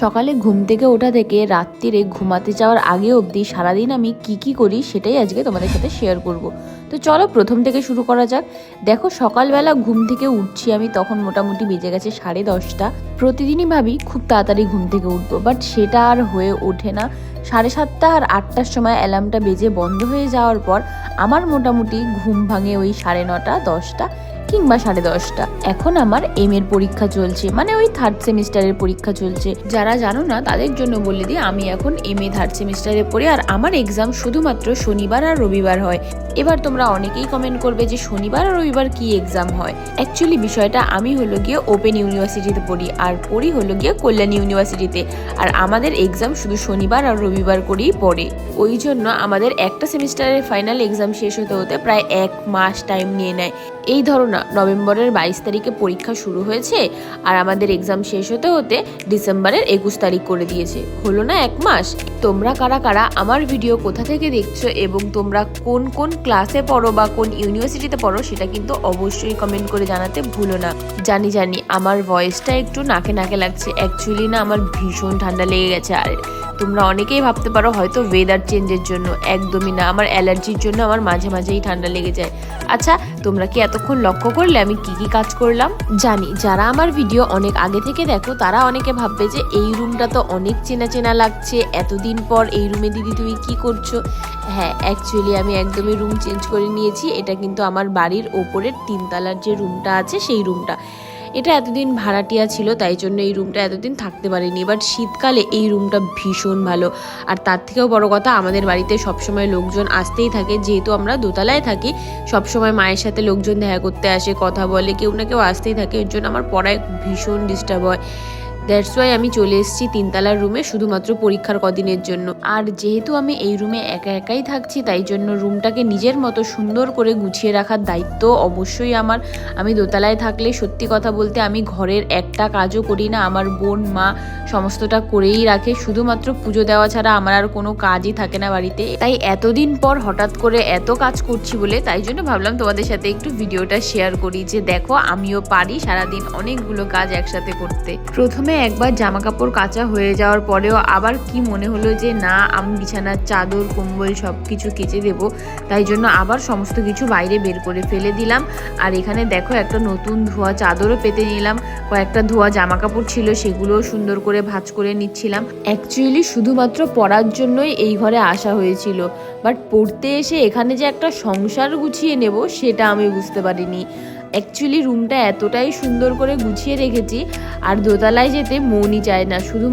সকালে ঘুম থেকে ওঠা থেকে রাত্রিরে ঘুমাতে যাওয়ার আগে অবধি সারাদিন আমি কি কি করি সেটাই আজকে তোমাদের সাথে শেয়ার করব। তো চলো প্রথম থেকে শুরু করা যাক। দেখো সকালবেলা ঘুম থেকে উঠছি আমি, তখন মোটামুটি বেজে গেছে সাড়ে দশটা। প্রতিদিনই ভাবি খুব তাড়াতাড়ি ঘুম থেকে উঠবো বাট সেটা আর হয়ে ওঠে না। সাড়ে সাতটা আর আটটার সময় অ্যালার্মটা বেজে বন্ধ হয়ে যাওয়ার পর আমার মোটামুটি ঘুম ভাঙে ওই সাড়ে নটা, দশটা। কিংবা সাড়ে দশটা। এখন আমার এম এর পরীক্ষা চলছে। মানে ওই থার্ড সেমিস্টারের পরীক্ষা চলছে। যারা জানো না, তাদের জন্য বলে দিই, আমি এখন এম এ থার্ড সেমিস্টারে পড়ি, আর আমার এক্সাম শুধুমাত্র শনিবার আর রবিবার হয়। এবার তোমরা অনেকেই কমেন্ট করবে যে, শনিবার আর রবিবার কি এক্সাম হয়? অ্যাকচুয়ালি বিষয়টা আমি হলো গিয়ে ওপেন ইউনিভার্সিটিতে পড়ি, আর পড়ি হলো গিয়ে কল্যাণ ইউনিভার্সিটিতে আর আমাদের এক্সাম শুধু শনিবার আর রবিবার করেই পড়ে। ওই জন্য আমাদের একটা সেমিস্টারের ফাইনাল এক্সাম শেষ হতে হতে প্রায় এক মাস টাইম নিয়ে নেয়। এই ধরো নভেম্বরের বাইশ তারিখে পরীক্ষা শুরু হয়েছে আর আমাদের এক্সাম শেষ হতে হতে ডিসেম্বরের একুশ তারিখ করে দিয়েছে। হলো না এক মাস? তোমরা কারা কারা আমার ভিডিও কোথা থেকে দেখছ এবং তোমরা কোন কোন ক্লাসে পড়ো বা কোন ইউনিভার্সিটিতে পড়ো সেটা কিন্তু অবশ্যই কমেন্ট করে জানাতে ভুলো না। জানি জানি, আমার ভয়েসটা একটু নাকে নাকে লাগছে। অ্যাকচুয়ালি না, আমার ভীষণ ঠান্ডা লেগে গেছে। আর তোমরা অনেকেই ভাবতে পারো হয়তো ওয়েদার চেঞ্জের জন্য, একদমই না। আমার অ্যালার্জির জন্য আমার মাঝে মাঝেই ঠান্ডা লেগে যায়। আচ্ছা তোমরা কি এতক্ষণ লক্ষ্য করলে আমি কি কি কাজ করলাম? জানি, যারা আমার ভিডিও অনেক আগে থেকে দেখো, তারা অনেকে ভাববে যে এই রুমটা তো অনেক চেনা চেনা লাগছে, এতদিন পর এই রুমে দিদি তুমি কি করছ? হ্যাঁ অ্যাকচুয়ালি আমি একদমই রুম চেঞ্জ করে নিয়েছি। এটা কিন্তু আমার বাড়ির ওপরের তিনতলার যে রুমটা আছে, সেই রুমটা এটা এতদিন ভাড়াটিয়া ছিল, তাই জন্য এই রুমটা এতদিন থাকতে পারিনি। বাট শীতকালে এই রুমটা ভীষণ ভালো। আর তার থেকেও বড় কথা, আমাদের বাড়িতে সবসময় লোকজন আসতেই থাকে। যেহেতু আমরা দোতলায় থাকি, সবসময় মায়ের সাথে লোকজন দেখা করতে আসে, কথা বলে, কেউ না কেউ আসতেই থাকে। এর জন্য আমার পড়ায় ভীষণ ডিস্টার্ব হয়। দ্যাটস ওয়াই আমি চলে এসেছি তিনতলার রুমে শুধুমাত্র পরীক্ষার কদিনের জন্য। আর যেহেতু আমি এই রুমে একা একাই থাকছি, তাই জন্য রুমটাকে নিজের মতো সুন্দর করে গুছিয়ে রাখার দায়িত্ব অবশ্যই আমার। আমি দোতলায় থাকলে সত্যি কথা বলতে আমি ঘরের একটা কাজও করি না, আমার বোন, মা সমস্তটা করেই রাখে। শুধুমাত্র পুজো দেওয়া ছাড়া আমার আর কোনো কাজই থাকে না বাড়িতে। তাই এতদিন পর হঠাৎ করে এত কাজ করছি বলে, তাই জন্য ভাবলাম তোমাদের সাথে একটু ভিডিওটা শেয়ার করি যে, দেখো আমিও পারি সারাদিন অনেকগুলো কাজ একসাথে করতে। প্রথমে একবার জামা কাপড় কাচা হয়ে যাওয়ার পরেও আবার কি মনে হলো যে, না, আমি, বিছানার চাদর, কম্বল সব কিছু কেচে দেব। তাই জন্য আবার সমস্ত কিছু বাইরে বের করে ফেলে দিলাম। আর এখানে দেখো একটা নতুন ধোয়া চাদরও পেতে নিলাম। কয়েকটা ধোয়া জামা কাপড় ছিল, সেগুলোও সুন্দর করে ভাজ করে নিচ্ছিলাম। অ্যাকচুয়ালি শুধুমাত্র পরার জন্যই এই ঘরে আসা হয়েছিল। বাট পড়তে এসে এখানে যে একটা সংসার গুছিয়ে নেব, সেটা আমি বুঝতে পারিনি। অ্যাকচুয়ালি রুমটা এতটাই সুন্দর করে গুছিয়ে রেখেছি আর দোতলায় যেতে মনই চায় না। শুধু